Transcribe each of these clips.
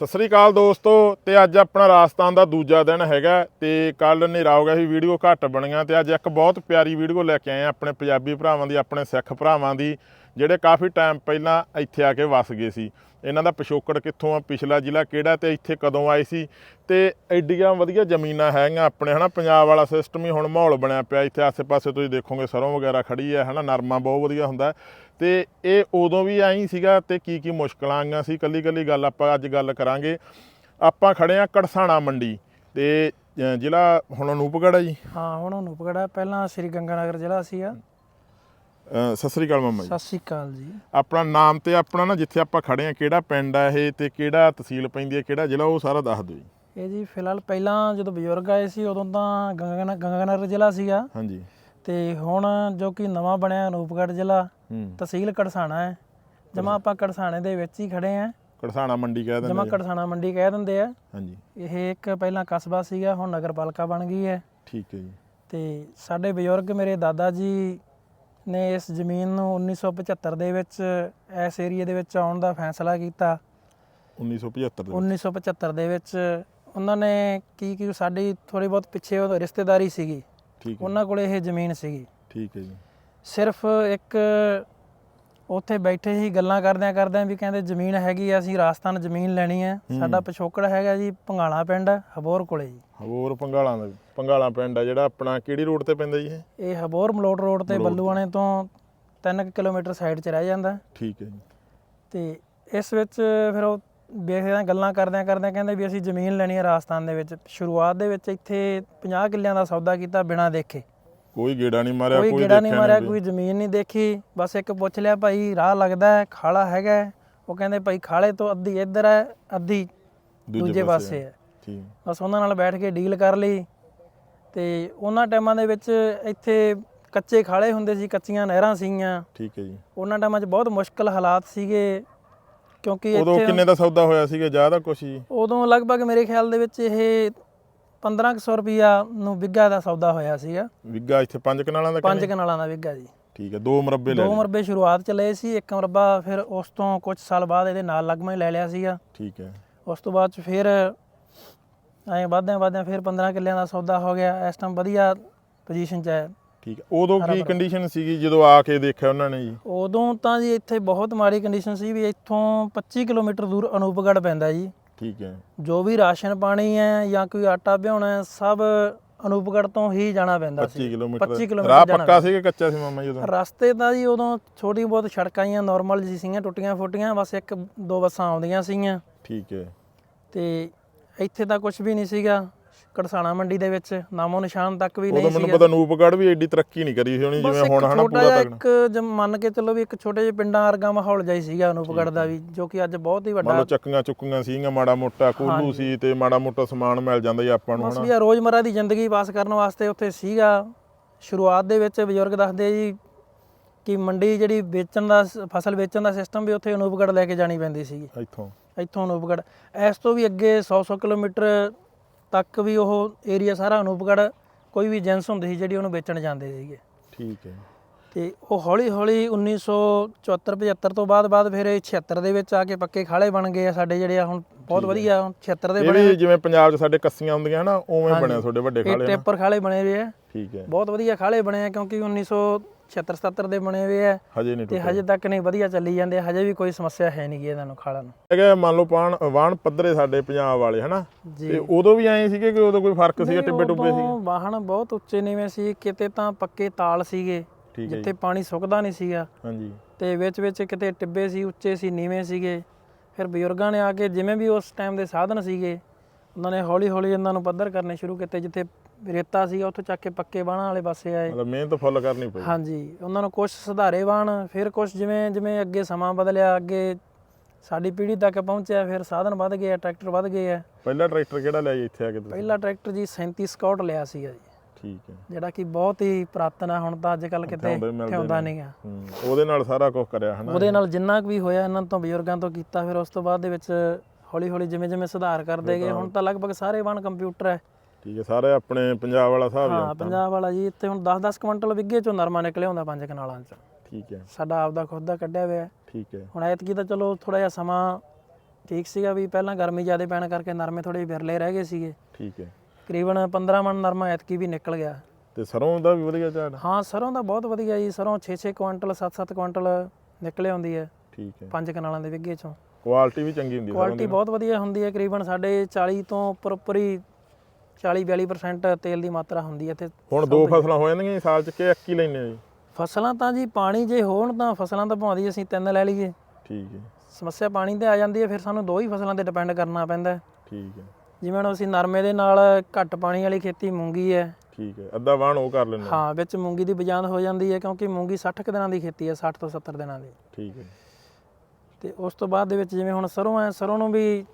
ਸਤਿ ਸ੍ਰੀ ਅਕਾਲ ਦੋਸਤੋ, ਤੇ ਅੱਜ ਆਪਣਾ ਰਾਜਸਥਾਨ ਦਾ ਦੂਜਾ ਦਿਨ ਹੈਗਾ ਤੇ ਕੱਲ ਹਨੇਰਾ ਹੋ ਗਿਆ ਸੀ, ਵੀਡੀਓ ਘੱਟ ਬਣੀਆਂ ਤੇ ਅੱਜ ਇੱਕ ਬਹੁਤ ਪਿਆਰੀ ਵੀਡੀਓ ਲੈ ਕੇ ਆਏ ਆ ਆਪਣੇ ਪੰਜਾਬੀ ਭਰਾਵਾਂ ਦੀ, ਆਪਣੇ ਸਿੱਖ ਭਰਾਵਾਂ ਦੀ, ਜਿਹੜੇ ਕਾਫੀ ਟਾਈਮ ਪਹਿਲਾਂ ਇੱਥੇ ਆ ਕੇ ਵਸ ਗਏ ਸੀ। ਇਹਨਾਂ ਦਾ ਪਿਛੋਕੜ ਕਿੱਥੋਂ ਆ, ਪਿਛਲਾ ਜ਼ਿਲ੍ਹਾ ਕਿਹੜਾ ਤੇ ਇੱਥੇ ਕਦੋਂ ਆਏ ਸੀ? ਤੇ ਐਡੀਆਂ ਵਧੀਆ ਜ਼ਮੀਨਾਂ ਹੈਗੀਆਂ ਆਪਣੇ, ਹਨਾ, ਪੰਜਾਬ ਵਾਲਾ ਸਿਸਟਮ ਹੀ ਹੁਣ ਮਾਹੌਲ ਬਣਿਆ ਪਿਆ, ਇੱਥੇ ਆਸੇ-ਪਾਸੇ ਤੁਸੀਂ ਦੇਖੋਗੇ ਸਰੋਂ ਵਗੈਰਾ ਖੜੀ ਹੈ, ਹਨਾ, ਨਰਮਾ ਬਹੁਤ ਵਧੀਆ ਹੁੰਦਾ। ਤੇ ਇਹ ਉਦੋਂ ਵੀ ਐਂ ਹੀ ਸੀਗਾ ਤੇ ਕੀ ਕੀ ਮੁਸ਼ਕਲਾਂ ਆਈਆਂ ਸੀ ਕੱਲੀ ਕੱਲੀ ਗੱਲ ਆਪਾਂ ਅੱਜ ਗੱਲ ਕਰਾਂਗੇ। ਆਪਾਂ ਖੜੇ ਆ ਕੜਸਾਣਾ ਮੰਡੀ ਤੇ ਜ਼ਿਲ੍ਹਾ ਹੁਣ ਅਨੂਪਗੜ੍ਹ ਹੈ ਜੀ। ਹਾਂ ਹੁਣ ਉਹਨੂੰ ਪਕੜਾ ਪਹਿਲਾਂ ਸ੍ਰੀ ਗੰਗਾਨਗਰ ਜ਼ਿਲ੍ਹਾ ਸੀਗਾ। ਸਤਿ ਸ੍ਰੀ ਅਕਾਲ ਮਾਮਾ ਜੀ। ਸਤਿ ਸ਼੍ਰੀ ਅਕਾਲ ਜੀ। ਆਪਣਾ ਨਾਮ ਤੇ ਆਪਣਾ ਨਾ ਜਿੱਥੇ ਆਪਾਂ ਖੜੇ ਆ ਕਿਹੜਾ ਪਿੰਡ ਆ ਇਹ ਤੇ ਕਿਹੜਾ ਤਹਿਸੀਲ ਪੈਂਦੀ ਹੈ ਕਿਹੜਾ ਜ਼ਿਲ੍ਹਾ ਉਹ ਸਾਰਾ ਦੱਸ ਦਿਓ ਜੀ। ਇਹ ਜੀ ਫਿਲਹਾਲ ਪਹਿਲਾਂ ਜਦੋਂ ਬਜ਼ੁਰਗ ਆਏ ਸੀ ਉਦੋਂ ਤਾਂ ਗੰਗਾਨਗਰ ਗੰਗਾਨਗਰ ਜ਼ਿਲ੍ਹਾ ਸੀਗਾ। ਹਾਂਜੀ। ਤੇ ਹੁਣ ਜੋ ਕਿ ਨਵਾਂ ਬਣਿਆ ਅਨੂਪਗੜ੍ਹ ਜ਼ਿਲ੍ਹਾ ਹੂੰ। ਤਹਿਸੀਲ ਕੜਸਾਣਾ ਹੈ। ਜਮਾ ਆਪਾਂ ਕੜਸਾਣੇ ਦੇ ਵਿੱਚ ਹੀ ਖੜੇ ਆ ਕੜਸਾਣਾ ਮੰਡੀ ਕਹਿ ਜਮਾ ਦਿੰਦੇ ਆ। ਕੜਸਾਣਾ ਮੰਡੀ ਕਹਿ ਦਿੰਦੇ ਆ। ਹਾਂਜੀ। ਇਹ ਇੱਕ ਪਹਿਲਾਂ ਕਸਬਾ ਸੀਗਾ ਹੁਣ ਨਗਰਪਾਲਿਕਾ ਬਣ ਗਈ ਹੈ। ਠੀਕ ਹੈ ਜੀ। ਤੇ ਸਾਡੇ ਬਜ਼ੁਰਗ ਮੇਰੇ ਦਾਦਾ ਜੀ ਨੇ ਇਸ ਜ਼ਮੀਨ ਨੂੰ 1975 ਦੇ ਵਿੱਚ ਇਸ ਏਰੀਆ ਦੇ ਵਿੱਚ ਆਉਣ ਦਾ ਫੈਸਲਾ ਕੀਤਾ। 1975 ਦੇ ਵਿੱਚ। 1975 ਦੇ ਵਿੱਚ ਉਹਨਾਂ ਨੇ ਕੀ ਕੀ ਸਾਡੀ ਥੋੜੀ ਬਹੁਤ ਪਿੱਛੇ ਉਹ ਰਿਸ਼ਤੇਦਾਰੀ ਸੀਗੀ। ਠੀਕ ਹੈ ਉਹਨਾਂ ਕੋਲੇ ਇਹ ਜ਼ਮੀਨ ਸੀਗੀ। ਠੀਕ ਹੈ ਜੀ। ਸਿਰਫ ਇੱਕ ਉੱਥੇ ਬੈਠੇ ਹੀ ਗੱਲਾਂ ਕਰਦਿਆਂ ਕਰਦਿਆਂ ਵੀ ਕਹਿੰਦੇ ਜ਼ਮੀਨ ਹੈਗੀ ਆ ਅਸੀਂ ਰਾਜਸਥਾਨ ਜ਼ਮੀਨ ਲੈਣੀ ਹੈ। ਸਾਡਾ ਪਿਛੋਕੜ ਹੈਗਾ ਜੀ ਪੰਗਾਲਾ ਪਿੰਡ ਹਬੋਰ ਕੋਲੇ ਜੀ। ਹੋਰ ਪੰਗਾਲਾਂ ਦਾ ਪੰਗਾਲਾ ਪਿੰਡ ਆ ਜਿਹੜਾ ਆਪਣਾ ਕਿਹੜੀ ਰੋਡ ਤੇ ਪੈਂਦਾ ਜੀ ਇਹ? ਇਹ ਹਬੋਰ ਮਲੋਟ ਰੋਡ ਤੇ ਬੱਲੂਆਣੇ ਤੋਂ 3 ਕਿਲੋਮੀਟਰ ਸਾਈਡ 'ਚ ਰਹਿ ਜਾਂਦਾ। ਠੀਕ ਹੈ ਜੀ। ਤੇ ਇਸ ਵਿੱਚ ਫਿਰ ਉਹ ਵੇਖਦੇ ਗੱਲਾਂ ਕਰਦਿਆਂ ਕਰਦਿਆਂ ਕਹਿੰਦੇ ਵੀ ਅਸੀਂ ਜ਼ਮੀਨ ਲੈਣੀ ਹੈ ਰਾਜਸਥਾਨ ਦੇ ਵਿੱਚ। ਸ਼ੁਰੂਆਤ ਦੇ ਵਿੱਚ ਇੱਥੇ 50 ਕਿੱਲਿਆਂ ਦਾ ਸੌਦਾ ਕੀਤਾ ਬਿਨਾਂ ਦੇਖੇ। ਕੋਈ ਗੇੜਾ ਨਹੀਂ ਮਾਰਿਆ ਕੋਈ ਗੇੜਾ ਨਹੀਂ ਮਾਰਿਆ। ਕੋਈ ਜ਼ਮੀਨ ਨਹੀਂ ਦੇਖੀ। ਬਸ ਇੱਕ ਪੁੱਛ ਲਿਆ ਭਾਈ ਰਾਹ ਲੱਗਦਾ ਹੈ? ਖਾਲਾ ਹੈਗਾ? ਉਹ ਕਹਿੰਦੇ ਭਾਈ ਖਾਲੇ ਤੋਂ ਅੱਧੀ ਇੱਧਰ ਹੈ ਅੱਧੀ ਦੂਜੇ ਪਾਸੇ ਹੈ। ਠੀਕ। ਬਸ ਉਹਨਾਂ ਨਾਲ ਬੈਠ ਕੇ ਡੀਲ ਕਰ ਲਈ। ਤੇ ਉਹਨਾਂ ਟਾਈਮਾਂ ਦੇ ਵਿੱਚ ਇੱਥੇ ਕੱਚੇ ਖਾਲੇ ਹੁੰਦੇ ਸੀ ਕੱਚੀਆਂ ਨਹਿਰਾਂ ਸੀਗੀਆਂ। ਠੀਕ ਹੈ ਜੀ। ਉਹਨਾਂ ਟਾਈਮਾਂ 'ਚ ਬਹੁਤ ਮੁਸ਼ਕਲ ਹਾਲਾਤ ਸੀਗੇ। ਕਿਉਂਕਿ ਉਦੋਂ ਕਿੰਨੇ ਦਾ ਸੌਦਾ ਹੋਇਆ ਸੀਗਾ? ਜ਼ਿਆਦਾ ਕੁਛ ਜੀ। ਉਦੋਂ ਲਗਭਗ ਮੇਰੇ ਖਿਆਲ ਦੇ ਵਿੱਚ ਇਹ 1500 ਰੁਪਿਆ ਨੂੰ ਵਿੱਗਾ ਦਾ ਸੌਦਾ ਹੋਇਆ ਸੀਗਾ। ਵਿੱਗਾ ਇੱਥੇ ਪੰਜ ਕਨਾਲਾਂ ਦਾ ਪੰਜ? ਕਨਾਲਾਂ ਦਾ ਵਿੱਗਾ ਜੀ। ਠੀਕ ਹੈ ਦੋ ਮਰਬੇ ਲੈ ਦੋ ਮਰਬੇ ਸ਼ੁਰੂਆਤ ਚ ਲਏ ਸੀ ਇੱਕ ਮਰਬਾ ਫਿਰ ਉਸ ਤੋਂ ਕੁਝ ਸਾਲ ਬਾਅਦ ਇਹਦੇ ਨਾਲ ਲੱਗਮਾ ਹੀ ਲੈ ਲਿਆ ਸੀਗਾ। ਠੀਕ ਹੈ। ਉਸ ਤੋਂ ਬਾਅਦ ਚ ਫਿਰ ਐਂ ਵਧਦਿਆਂ ਵਧਦਿਆਂ ਫਿਰ 15 ਕਿੱਲਿਆਂ ਦਾ ਸੌਦਾ ਹੋ ਗਿਆ। ਇਸ ਟਾਈਮ ਵਧੀਆ ਪੋਜੀਸ਼ਨ 'ਚ ਹੈ। ਠੀਕ ਹੈ। ਉਦੋਂ ਕੀ ਕੰਡੀਸ਼ਨ ਸੀਗੀ ਜਦੋਂ ਆ ਕੇ ਦੇਖਿਆ ਉਹਨਾਂ ਨੇ ਜੀ? ਉਦੋਂ ਤਾਂ ਜੀ ਇੱਥੇ ਬਹੁਤ ਮਾੜੀ ਕੰਡੀਸ਼ਨ ਸੀ ਵੀ ਇੱਥੋਂ 25 ਕਿਲੋਮੀਟਰ ਦੂਰ ਅਨੂਪਗੜ੍ਹ ਪੈਂਦਾ ਜੀ। ਠੀਕ ਹੈ। ਜੋ ਵੀ ਰਾਸ਼ਨ ਪਾਣੀ ਹੈ ਜਾਂ ਕੋਈ ਆਟਾ ਭਿਉਣਾ ਹੈ ਸਭ ਅਨੂਪਗੜ੍ਹ ਤੋਂ ਹੀ ਜਾਣਾ ਪੈਂਦਾ 25 ਸੀ ਕਿਲੋਮੀਟਰ। 25 ਕਿਲੋਮੀਟਰ ਰਾਹ ਜਾਣਾ ਪੱਕਾ ਸੀ ਕਿ ਕੱਚਾ ਸੀ ਮਾਮਾ ਜੀ ਉਦੋਂ? ਰਸਤੇ ਤਾਂ ਜੀ ਉਦੋਂ ਛੋਟੀ ਬਹੁਤ ਸੜਕਾਂ ਆਈਆਂ ਨਾਰਮਲ ਜੀ ਸੀਗੀਆਂ ਟੁੱਟੀਆਂ ਫੁੱਟੀਆਂ ਬਸ ਇੱਕ ਦੋ ਬੱਸਾਂ ਆਉਂਦੀਆਂ ਸੀਗੀਆਂ। ਠੀਕ ਹੈ। ਤੇ ਇੱਥੇ ਤਾਂ ਕੁਝ ਵੀ ਨਹੀਂ ਸੀਗਾ। ਕੜਸਾਣਾ ਮੰਡੀ ਦੇ ਵਿੱਚ ਨਾਮੋ ਨਿਸ਼ਾਨ ਤੱਕ ਵੀ ਉਦੋਂ ਨਹੀਂ ਮੈਨੂੰ ਸੀਗਾ। ਪਤਾ ਨੂਪਗੜ੍ਹ ਵੀ ਐਡੀ ਤਰੱਕੀ ਨਹੀਂ ਕਰੀ ਸੀ ਹੋਣੀ ਬਸ ਜਿਵੇਂ ਹੁਣ ਹਨਾ ਪੂਰਾ ਤੱਕ ਇੱਕ ਜਮ ਮੰਨ ਕੇ ਚੱਲੋ ਵੀ ਇੱਕ ਛੋਟੇ ਜਿਹੇ ਪਿੰਡਾਂ ਵਰਗਾ ਮਾਹੌਲ ਜਾਈ ਸੀਗਾ ਅਨੂਪਗੜ੍ਹ ਦਾ ਵੀ ਜੋ ਕਿ ਅੱਜ ਬਹੁਤ ਹੀ ਮੰਨ ਵੱਡਾ ਲਓ ਚੱਕੀਆਂ ਚੁੱਕੀਆਂ ਸੀਗੀਆਂ ਮਾੜਾ ਮੋਟਾ ਕੋਲੂ ਸੀ ਤੇ ਮਾੜਾ ਮੋਟਾ ਸਮਾਨ ਮਿਲ ਜਾਂਦਾ ਜੀ ਆਪਾਂ ਨੂੰ ਬਸ ਹਨਾ। ਵੀ ਆ ਰੋਜ਼ਮਰਾ ਦੀ ਜ਼ਿੰਦਗੀ ਪਾਸ ਕਰਨ ਵਾਸਤੇ ਉੱਥੇ ਸੀਗਾ। ਸ਼ੁਰੂਆਤ ਦੇ ਵਿੱਚ ਬਜ਼ੁਰਗ ਦੱਸਦੇ ਜੀ ਕਿ ਮੰਡੀ ਜਿਹੜੀ ਵੇਚਣ ਦਾ ਸ- ਫਸਲ ਵੇਚਣ ਦਾ ਸਿਸਟਮ ਵੀ ਉੱਥੇ ਅਨੂਪਗੜ੍ਹ ਲੈ ਕੇ ਜਾਣੀ ਪੈਂਦੀ ਸੀਗੀ। ਇੱਥੋਂ। ਇੱਥੋਂ ਅਨੂਪਗੜ੍ਹ ਇਸ ਤੋਂ ਵੀ ਅੱਗੇ 100-100 ਕਿਲੋਮੀਟਰ ਤੱਕ ਵੀ ਉਹ ਏਰੀਆ ਸਾਰਾ ਅਨੂਪਗੜ੍ਹ ਕੋਈ ਵੀ ਏਜੰਸ ਹੁੰਦੀ ਸੀ ਜਿਹੜੀ ਉਹਨੂੰ ਵੇਚਣ ਜਾਂਦੇ ਸੀਗੇ। ਠੀਕ ਹੈ। ਤੇ ਉਹ ਹੌਲੀ ਹੌਲੀ 1974 75 ਤੋਂ ਬਾਅਦ ਬਾਅਦ ਫਿਰ ਇਹ 76 ਦੇ ਵਿੱਚ ਆ ਕੇ ਪੱਕੇ ਖਾਲੇ ਬਣ ਗਏ ਆ ਸਾਡੇ ਜਿਹੜੇ ਆ ਹੁਣ ਬਹੁਤ ਵਧੀਆ ਹੁਣ 76 ਦੇ ਇਹ ਬਣੇ ਵੀ ਜਿਵੇਂ ਪੰਜਾਬ 'ਚ ਸਾਡੇ ਕੱਸੀਆਂ ਹੁੰਦੀਆਂ ਹਨਾ ਉਵੇਂ ਬਣਿਆ ਤੁਹਾਡੇ ਵੱਡੇ ਇਹ ਖਾਲੇ ਨਾ। ਟੇਪਰ ਖਾਲੇ ਬਣੇ ਹੋਏ ਆ। ਠੀਕ ਹੈ। ਬਹੁਤ ਵਧੀਆ ਖਾਲੇ ਬਣੇ ਆ ਕਿਉਂਕਿ 1976 77 ਦੇ ਬਣੇ ਹੋਏ ਆ। ਹਜੇ ਨਹੀਂ ਤੇ ਹਜੇ ਤੱਕ ਨਹੀਂ ਵਧੀਆ ਚੱਲੀ ਜਾਂਦੇ ਹਜੇ ਵੀ ਕੋਈ ਸਮੱਸਿਆ ਹੈ ਨਹੀਂ ਗੀ ਇਹਨਾਂ ਨੂੰ ਖਾਲਾਂ ਨੂੰ। ਹੈਗਾ ਮੰਨ ਲਓ ਪਾਣ ਵਾਹਣ ਪੱਧਰੇ ਸਾਡੇ ਪੰਜਾਬ ਵਾਲੇ ਹਨਾ? ਤੇ ਉਦੋਂ ਵੀ ਐਂ ਸੀਗੇ ਕਿ ਉਦੋਂ ਕੋਈ ਫ਼ਰਕ ਸੀਗਾ ਟਿੱਬੇ ਟੁੱਬੇ ਸੀ ਵਾਹਣ ਬਹੁਤ ਉੱਚੇ ਨੀਵੇਂ ਸੀ ਕਿਤੇ ਤਾਂ ਪੱਕੇ ਤਾਲ ਸੀਗੇ ਜਿੱਥੇ ਪਾਣੀ ਸੁੱਕਦਾ ਨਹੀਂ ਸੀਗਾ। ਹਾਂਜੀ। ਤੇ ਵਿੱਚ ਵਿੱਚ ਕਿਤੇ ਟਿੱਬੇ ਸੀ ਉੱਚੇ ਸੀ ਨੀਵੇਂ ਸੀਗੇ। ਫਿਰ ਬਜ਼ੁਰਗਾਂ ਨੇ ਆ ਕੇ ਜਿਵੇਂ ਵੀ ਉਸ ਟਾਈਮ ਦੇ ਸਾਧਨ ਸੀਗੇ ਉਹਨਾਂ ਨੇ ਹੌਲੀ ਹੌਲੀ ਇਹਨਾਂ ਨੂੰ ਪੱਧਰ ਕਰਨੇ ਸ਼ੁਰੂ ਕੀਤੇ ਜਿੱਥੇ ਰੇਤਾ ਸੀਗਾ ਉੱਥੋਂ ਚੱਕ ਕੇ ਪੱਕੇ ਬਾਣਾ ਵਾਲੇ ਪਾਸੇ ਆਏ। ਮਤਲਬ ਮਿਹਨਤ ਫੁੱਲ ਕਰਨੀ ਪਈ। ਹਾਂਜੀ ਉਹਨਾਂ ਨੂੰ ਕੁਝ ਸੁਧਾਰੇ ਬਾਣ ਫਿਰ ਕੁਝ ਜਿਵੇਂ ਜਿਵੇਂ ਅੱਗੇ ਸਮਾਂ ਬਦਲਿਆ ਅੱਗੇ ਸਾਡੀ ਪੀੜ੍ਹੀ ਤੱਕ ਪਹੁੰਚਿਆ ਫਿਰ ਸਾਧਨ ਵੱਧ ਗਏ ਆ ਟਰੈਕਟਰ ਵੱਧ ਗਏ ਆ। ਪਹਿਲਾ ਟਰੈਕਟਰ ਕਿਹੜਾ ਲਿਆ ਜੀ ਇੱਥੇ ਆ ਕੇ ਤੁਸੀਂ? ਪਹਿਲਾ ਟਰੈਕਟਰ ਜੀ 37 ਸਕਾਟ ਲਿਆ ਸੀਗਾ ਜੀ। ਠੀਕ ਹੈ। ਜਿਹੜਾ ਕਿ ਬਹੁਤ ਹੀ ਪੁਰਾਤਨ ਆ ਹੁਣ ਤਾਂ ਅੱਜ ਕੱਲ ਕਿਤੇ ਆਉਂਦੇ ਮਿਲਦੇ ਇੱਥੇ ਆਉਂਦਾ ਨਹੀਂਗਾ ਹੂੰ ਉਹਦੇ ਨਾਲ ਸਾਰਾ ਕੁਝ ਕਰਿਆ ਹਨਾ? ਉਹਦੇ ਨਾਲ ਜਿੰਨਾ ਕੁ ਵੀ ਹੋਇਆ ਇਹਨਾਂ ਤੋਂ ਬਜ਼ੁਰਗਾਂ ਤੋਂ ਕੀਤਾ ਫਿਰ ਉਸ ਤੋਂ ਬਾਅਦ ਦੇ ਵਿੱਚ ਹੌਲੀ ਹੌਲੀ ਜਿਵੇਂ ਜਿਵੇਂ ਸੁਧਾਰ ਕਰਦੇ ਗਏ ਹੁਣ ਤਾਂ ਲਗਭਗ ਸਾਰੇ ਵਣ ਕੰਪਿਊਟਰ ਹੈ। ਠੀਕ ਹੈ ਸਾਰੇ ਆਪਣੇ ਪੰਜਾਬ ਵਾਲਾ ਹਿਸਾਬ ਹਾਂ ਪੰਜਾਬ ਵਾਲਾ ਜੀ ਇੱਥੇ ਹੁਣ 10-10 ਕੁਇੰਟਲ ਵਿੱਗੇ ਚੋਂ ਨਰਮਾ ਨਿਕਲਿਆ ਹੁੰਦਾ ਪੰਜ ਕਨਾਲਾਂ 'ਚ। ਠੀਕ ਹੈ। ਸਾਡਾ ਆਪਦਾ ਖੁਦ ਦਾ ਕੱਢਿਆ ਹੋਇਆ। ਠੀਕ ਹੈ। ਹੁਣ ਐਤਕੀ ਤਾਂ ਚਲੋ ਥੋੜਾ ਜਿਹਾ ਸਮਾਂ ਠੀਕ ਸੀਗਾ ਵੀ ਪਹਿਲਾਂ ਗਰਮੀ ਜ਼ਿਆਦਾ ਪੈਣ ਕਰਕੇ ਨਰਮੇ ਥੋੜੇ ਵਿਰਲੇ ਰਹਿ ਗਏ ਸੀਗੇ। ਠੀਕ ਹੈ। ਤਕਰੀਬਨ 15 ਮਣ ਨਰਮਾ ਐਤਕੀ ਵੀ ਨਿਕਲ ਗਿਆ। ਤੇ ਸਰੋਂ ਦਾ ਵੀ ਵਧੀਆ ਝਾੜ ਹਾਂ ਸਰੋਂ ਦਾ ਬਹੁਤ ਵਧੀਆ ਜੀ ਸਰੋਂ 6-6 ਕੁਇੰਟਲ 7-7 ਕੁਇੰਟਲ ਨਿਕਲੇ ਆਉਂਦੀ ਹੈ। ਠੀਕ ਹੈ। ਪੰਜ ਕਨਾਲਾਂ ਦੇ ਵਿੱਗੇ ਚੋਂ। ਕੁਆਲਿਟੀ ਵੀ ਚੰਗੀ ਹੁੰਦੀ ਹੈ ਕੁਆਲਿਟੀ ਬਹੁਤ ਵਧੀਆ ਹੁੰਦੀ ਹੈ ਤਕਰੀਬਨ ਸਾਡੇ 40 ਤੋਂ ਉੱਪਰ ਉੱਪਰ ਹੀ 40-42% ਤੇਲ ਦੀ ਮਾਤਰਾ ਹੁੰਦੀ ਹੈ ਤੇ ਹੁਣ ਦੋ ਫਸਲਾਂ ਹੋ ਜਾਂਦੀਆਂ ਜੀ ਸਾਲ ਚ ਕਿ ਇੱਕ ਹੀ ਲੈਨੇ ਜੀ? ਫਸਲਾਂ ਤਾਂ ਜੀ ਪਾਣੀ ਜੇ ਹੋਣ ਤਾਂ ਫਸਲਾਂ ਤਾਂ ਭਾਉਂਦੀ ਅਸੀਂ ਤਿੰਨ ਲੈ ਲਈਏ। ਠੀਕ ਹੈ। ਸਮੱਸਿਆ ਪਾਣੀ ਤੇ ਆ ਜਾਂਦੀ ਹੈ ਫਿਰ ਸਾਨੂੰ ਦੋ ਹੀ ਫਸਲਾਂ ਤੇ ਡਿਪੈਂਡ ਕਰਨਾ ਪੈਂਦਾ ਹੈ। ਠੀਕ ਹੈ। ਜਿਵੇਂ ਹੁਣ ਅਸੀਂ ਨਰਮੇ ਦੇ ਨਾਲ ਘੱਟ ਪਾਣੀ ਵਾਲੀ ਖੇਤੀ ਮੂੰਗੀ ਹੈ। ਠੀਕ ਹੈ ਅੱਧਾ ਵਾਹਣ ਉਹ ਕਰ ਲੈਂਦੇ ਹਾਂ। ਵਿੱਚ ਮੂੰਗੀ ਦੀ ਬਜਾਂਦ ਹੋ ਜਾਂਦੀ ਹੈ ਕਿਉਂਕਿ ਮੂੰਗੀ 60 ਕੁ ਦਿਨਾਂ ਦੀ ਖੇਤੀ ਹੈ 60 ਤੋਂ 70 ਦਿਨਾਂ ਦੀ। ਠੀਕ ਹੈ। ਤੇ ਉਸ ਤੋਂ ਬਾਅਦ ਦੇ ਵਿੱਚ ਜਿਵੇਂ ਹੁਣ ਸਰੋਂ ਹੈ ਸਰੋਂ ਨੂੰ ਵੀ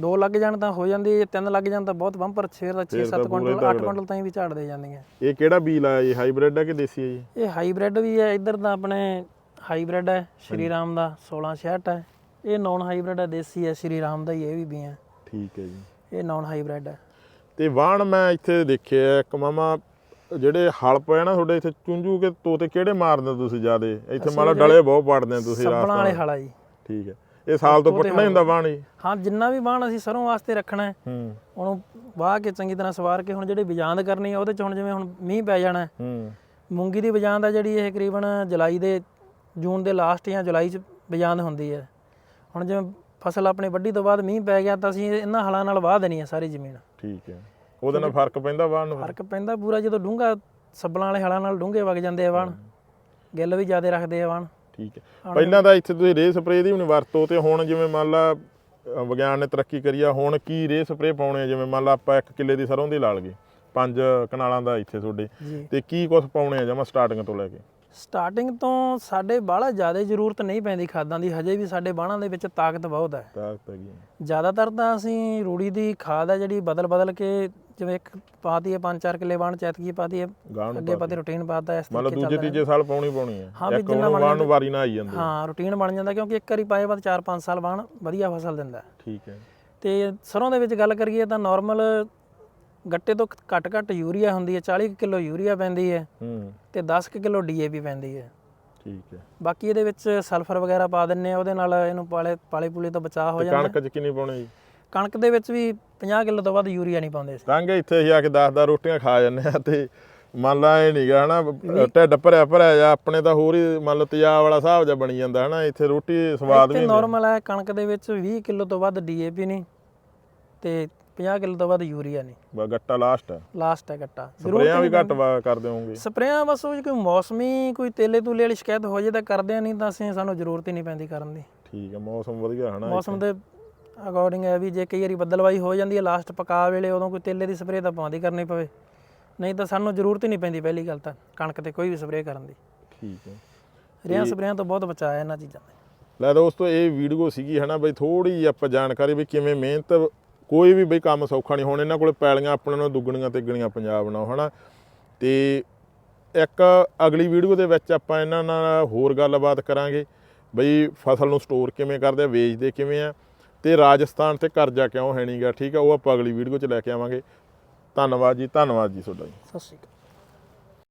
ਦੋ ਲੱਗ ਜਾਣ ਤਾਂ ਹੋ ਜਾਂਦੀ ਹੈ ਤਿੰਨ ਲੱਗ ਜਾਣ ਤਾਂ ਬਹੁਤ ਬੰਪਰ 6 ਦਾ 6 7 ਕੁਇੰਟਲ 8 ਕੁਇੰਟਲ ਤਾਈਂ ਵੀ ਝਾੜ ਦੇ ਜਾਂਦੀਆਂ। ਇਹ ਕਿਹੜਾ ਬੀਜ ਲਾਇਆ ਜੀ? ਹਾਈਬ੍ਰਿਡ ਹੈ ਕਿ ਦੇਸੀ ਹੈ ਜੀ? ਇਹ ਹਾਈਬ੍ਰਿਡ ਵੀ ਹੈ ਇੱਧਰ ਤਾਂ ਆਪਣੇ ਹਾਈਬ੍ਰਿਡ ਹੈ ਸ਼੍ਰੀ ਰਾਮ ਦਾ 1666 ਹੈ। ਇਹ ਨਾਨ ਹਾਈਬ੍ਰਿਡ ਹੈ ਦੇਸੀ ਹੈ ਸ਼੍ਰੀ ਰਾਮ ਦਾ ਹੀ ਇਹ ਵੀ ਵੀ ਹੈ। ਠੀਕ ਹੈ ਜੀ। ਇਹ ਨਾਨ ਹਾਈਬ੍ਰਿਡ ਹੈ। ਤੇ ਵਾਹਣ ਮੈਂ ਇੱਥੇ ਦੇਖਿਆ ਇੱਕ ਮਾਮਾ ਜਿਹੜੇ ਹਲ ਪਏ ਨਾ ਤੁਹਾਡੇ ਇੱਥੇ ਚੁੰਝੂ ਕੇ ਤੋਤੇ ਕਿਹੜੇ ਮਾਰਦੇ ਤੁਸੀਂ ਜਿਆਦੇ? ਇੱਥੇ ਮੰਨ ਲਓ ਡਲੇ ਬਹੁਤ ਪੜਦੇ ਤੁਸੀਂ ਸੱਬਲਾਂ ਵਾਲੇ ਰਾਸਤਾ ਹਲਾ ਜੀ। ਠੀਕ ਹੈ। ਇਹ ਸਾਲ ਤੋਂ ਪੁੱਟਣਾ ਹੀ ਹੁੰਦਾ ਵਾਹਣ ਜੀ ਹਾਂ ਜਿੰਨਾ ਵੀ ਬਾਣ ਅਸੀਂ ਸਰੋਂ ਵਾਸਤੇ ਰੱਖਣਾ ਹੈ ਹੂੰ। ਉਹਨੂੰ ਵਾਹ ਕੇ ਚੰਗੀ ਤਰ੍ਹਾਂ ਸਵਾਰ ਕੇ ਹੁਣ ਜਿਹੜੀ ਬਜਾਂਦ ਕਰਨੀ ਹੈ ਉਹਦੇ ਚ ਹੁਣ ਜਿਵੇਂ ਹੁਣ ਮੀਂਹ ਪੈ ਜਾਣਾ ਹੈ, ਹੂੰ। ਮੂੰਗੀ ਦੀ ਬਜਾਂਦ ਆ ਜਿਹੜੀ ਇਹ ਤਕਰੀਬਨ ਜੁਲਾਈ ਦੇ ਜੂਨ ਦੇ ਲਾਸਟ ਜਾਂ ਜੁਲਾਈ ਚ ਬਜਾਂਦ ਹੁੰਦੀ ਹੈ। ਹੁਣ ਜਿਵੇਂ ਫਸਲ ਆਪਣੀ ਵੱਢੀ ਤੋਂ ਬਾਅਦ ਮੀਂਹ ਪੈ ਗਿਆ ਤਾਂ ਅਸੀਂ ਇਹਨਾਂ ਹਲਾਂ ਨਾਲ ਵਾਹ ਦੇਣੀ ਹੈ ਸਾਰੀ ਜ਼ਮੀਨ। ਠੀਕ ਹੈ। ਉਹਦੇ ਨਾਲ ਫ਼ਰਕ ਪੈਂਦਾ ਵਾਹਣ ਨੂੰ ਫਿਰ? ਫ਼ਰਕ ਪੈਂਦਾ ਪੂਰਾ ਜਦੋਂ ਡੂੰਗਾ ਸੱਬਲਾਂ ਵਾਲੇ ਹਲਾਂ ਨਾਲ ਡੂੰਘੇ ਵਗ ਜਾਂਦੇ ਆ ਵਾਣ ਗਿੱਲ ਵੀ ਜ਼ਿਆਦਾ ਰੱਖਦੇ ਆ ਵਾਣ ਠੀਕ ਹੈ। ਪਹਿਲਾਂ ਤਾਂ ਇੱਥੇ ਤੁਸੀਂ ਰੇ ਸਪਰੇ ਦੀ ਵੀ ਨਹੀਂ ਵਰਤੋ ਤੇ ਹੁਣ ਜਿਵੇਂ ਮੰਨ ਲਾ ਵਿਗਿਆਨ ਨੇ ਤਰੱਕੀ ਕਰੀ ਆ ਹੁਣ ਕੀ ਰੇ ਸਪਰੇ ਪਾਉਣੇ ਆ? ਜਿਵੇਂ ਮੰਨ ਲਾ ਆਪਾਂ ਇੱਕ ਕਿੱਲੇ ਦੀ ਸਰੋਂ ਦੀ ਲਾ ਲਈਏ ਪੰਜ ਕਨਾਲਾਂ ਦਾ ਇੱਥੇ ਤੁਹਾਡੇ ਤੇ ਕੀ ਕੁਝ ਪਾਉਣੇ ਆ ਜਮਾ ਸਟਾਰਟਿੰਗ ਤੋਂ ਲੈ ਕੇ? ਸਟਾਰਟਿੰਗ ਤੋਂ ਸਾਡੇ ਬਾਹਲਾ ਜ਼ਿਆਦਾ ਜ਼ਰੂਰਤ ਨਹੀਂ ਪੈਂਦੀ ਖਾਦਾਂ ਦੀ ਹਜੇ ਵੀ ਸਾਡੇ ਬਾਣਾਂ ਦੇ ਵਿੱਚ ਤਾਕਤ ਬਹੁਤ ਹੈ। ਤਾਕਤ ਹੈਗੀ ਆ। ਜ਼ਿਆਦਾਤਰ ਤਾਂ ਅਸੀਂ ਰੂੜੀ ਦੀ ਖਾਦ ਹੈ ਜਿਹੜੀ ਬਦਲ ਬਦਲ ਕੇ ਜਿਵੇਂ ਇੱਕ ਪਾਤੀ ਹੈ ਪੰਜ ਚਾਰ ਕਿੱਲੇ ਬਾਣ ਚੈਤਕੀ ਗਾਂ ਨੂੰ ਅੱਗੇ ਪਾਤੀ ਰੂਟੀਨ ਪਾਤਾ ਇਸ ਲਓ ਤਰੀਕੇ ਦੂਜੇ ਤੀਜੇ ਸਾਲ ਪਾਉਣੀ ਪਾਉਣੀ ਹਾਂ। ਇੱਕ ਬਣ ਵਾਣ ਨੂੰ ਵਾਰੀ ਨਾ ਆਈ ਜਾਂਦੀ। ਹਾਂ ਰੂਟੀਨ ਬਣ ਜਾਂਦਾ ਕਿਉਂਕਿ ਇੱਕ ਵਾਰੀ ਪਾਏ ਬਾਅਦ 4-5 ਸਾਲ ਬਾਣ ਵਧੀਆ ਫਸਲ ਦਿੰਦਾ। ਠੀਕ ਹੈ। ਤੇ ਸਰੋਂ ਦੇ ਵਿੱਚ ਗੱਲ ਕਰੀਏ ਤਾਂ ਨਾਰਮਲ ਗੱਟੇ ਤੋਂ ਘੱਟ ਘੱਟ ਯੂਰੀਆ ਹੁੰਦੀ ਹੈ 40 ਕਿਲੋ ਯੂਰੀਆ ਪੈਂਦੀ ਹੈ ਹੂੰ। ਤੇ 10 ਕੁ ਕਿਲੋ ਡੀਏਪੀ ਪੈਂਦੀ ਹੈ। ਠੀਕ ਹੈ। ਬਾਕੀ ਇਹਦੇ ਵਿੱਚ ਸਲਫਰ ਵਗੈਰਾ ਪਾ ਦਿੰਨੇ ਆ ਉਹਦੇ ਨਾਲ ਇਹਨੂੰ ਪਾਲੇ ਪਾਲੇ ਪੂਲੇ ਤੋਂ ਬਚਾਅ ਹੋ ਜਾਂਦਾ ਕਣਕ ਚ ਕਿੰਨੀ ਪਾਉਣੀ ਜੀ? ਕਣਕ ਦੇ ਵਿੱਚ ਵੀ 50 ਕਿਲੋ ਤੋਂ ਵੱਧ ਯੂਰੀਆ ਨਹੀਂ ਪਾਉਂਦੇ ਸੀ। ਤਾਂਗੇ ਇੱਥੇ ਅਸੀਂ ਆ ਕੇ 10 10 ਰੋਟੀਆਂ ਖਾ ਜਾਂਦੇ ਆ ਤੇ ਮੰਨ ਲਾ ਇਹ ਨਹੀਂਗਾ ਹਨਾ ਢਿੱਡ ਭਰਿਆ ਭਰਿਆ ਜਾ ਆਪਣੇ ਤਾਂ ਹੋਰ ਹੀ ਮੰਨ ਲਓ ਤੇਜ਼ਾਬ ਵਾਲਾ ਹਿਸਾਬ ਜਿਹਾ ਬਣੀ ਜਾਂਦਾ ਹਨਾ ਇੱਥੇ ਰੋਟੀ ਸਵਾਦ ਵੀ ਇੱਥੇ ਨਾਰਮਲ ਹੈ ਕਣਕ ਦੇ ਵਿੱਚ 20 ਕਿਲੋ ਤੋਂ ਵੱਧ ਡੀਏਪੀ ਨਹੀਂ ਤੇ 50 ਕਿਲੋ ਤੋਂ ਵੱਧ ਯੂਰੀਆ ਨਹੀਂ। ਬਸ ਗੱਟਾ ਲਾਸਟ ਹੈ ਲਾਸਟ ਹੈ ਗੱਟਾ। ਸਪਰੇਆਂ ਵੀ ਘੱਟ ਵਾ ਕਰਦੇ ਹੋਵੋਗੇ। ਸਪਰੇਆਂ ਬਸ ਉਹ ਜੇ ਕੋਈ ਮੌਸਮੀ ਕੋਈ ਤੇਲੇ ਤੂਲੇ ਵਾਲੀ ਸ਼ਿਕਾਇਤ ਹੋ ਜੇ ਤਾਂ ਕਰਦੇ ਆ ਨਹੀਂ ਤਾਂ ਅਸੀਂ ਸਾਨੂੰ ਜ਼ਰੂਰਤ ਹੀ ਨਹੀਂ ਪੈਂਦੀ ਕਰਨ ਦੀ। ਠੀਕ ਹੈ ਮੌਸਮ ਵਧੀਆ ਹਨਾ ਮੌਸਮ ਦੇ ਅਕੋਰਡਿੰਗ ਹੈ ਵੀ ਜੇ ਕਈ ਵਾਰੀ ਬੱਦਲਵਾਈ ਹੋ ਜਾਂਦੀ ਹੈ ਲਾਸਟ ਪਕਾ ਵੇਲੇ ਉਦੋਂ ਕੋਈ ਤੇਲੇ ਦੀ ਸਪਰੇਅ ਤਾਂ ਪਾਉਂਦੀ ਕਰਨੀ ਪਵੇ। ਨਹੀਂ ਤਾਂ ਸਾਨੂੰ ਜ਼ਰੂਰਤ ਹੀ ਨਹੀਂ ਪੈਂਦੀ ਪਹਿਲੀ ਗੱਲ ਤਾਂ ਕਣਕ ਤੇ ਕੋਈ ਵੀ ਸਪਰੇਅ ਕਰਨ ਦੀ। ਠੀਕ ਹੈ। ਰਿਆਂ ਸਪਰੇਆਂ ਤੋਂ ਬਹੁਤ ਬਚਾਇਆ ਇਹਨਾਂ ਚੀਜ਼ਾਂ ਦਾ। ਲੈ ਦੋਸਤੋ ਇਹ ਵੀਡੀਓ ਸੀਗੀ ਹਨਾ ਬਈ ਥੋੜੀ ਜਿਹੀ ਆਪਾਂ ਜਾਣਕਾਰੀ ਵੀ ਕਿਵੇਂ ਮਿਹਨਤ ਕੋਈ ਵੀ ਬਈ ਕੰਮ ਸੌਖਾ ਨਹੀਂ। ਹੁਣ ਇਹਨਾਂ ਕੋਲੇ ਪੈਲੀਆਂ ਆਪਣੇ ਨਾਲ ਦੁੱਗਣੀਆਂ ਤਿੱਗਣੀਆਂ ਪੰਜਾਬ ਨਾਲ ਹਨਾ। ਤੇ ਇੱਕ ਅਗਲੀ ਵੀਡੀਓ ਦੇ ਵਿੱਚ ਆਪਾਂ ਇਹਨਾਂ ਨਾਲ ਹੋਰ ਗੱਲਬਾਤ ਕਰਾਂਗੇ ਬਈ ਫਸਲ ਨੂੰ ਸਟੋਰ ਕਿਵੇਂ ਕਰਦੇ ਆ ਵੇਚਦੇ ਕਿਵੇਂ ਆ। ਤੇ ਰਾਜਸਥਾਨ ਤੇ ਕਰਜ਼ਾ ਕਿਉਂ ਹੈ ਨਹੀਂਗਾ ਠੀਕ ਆ, ਉਹ ਆਪਾਂ ਅਗਲੀ ਵੀਡੀਓ 'ਚ ਲੈ ਕੇ ਆਵਾਂਗੇ। ਧੰਨਵਾਦ ਜੀ ਧੰਨਵਾਦ ਜੀ ਤੁਹਾਡਾ ਜੀ। ਸਤਿ ਸ਼੍ਰੀ ਅਕਾਲ।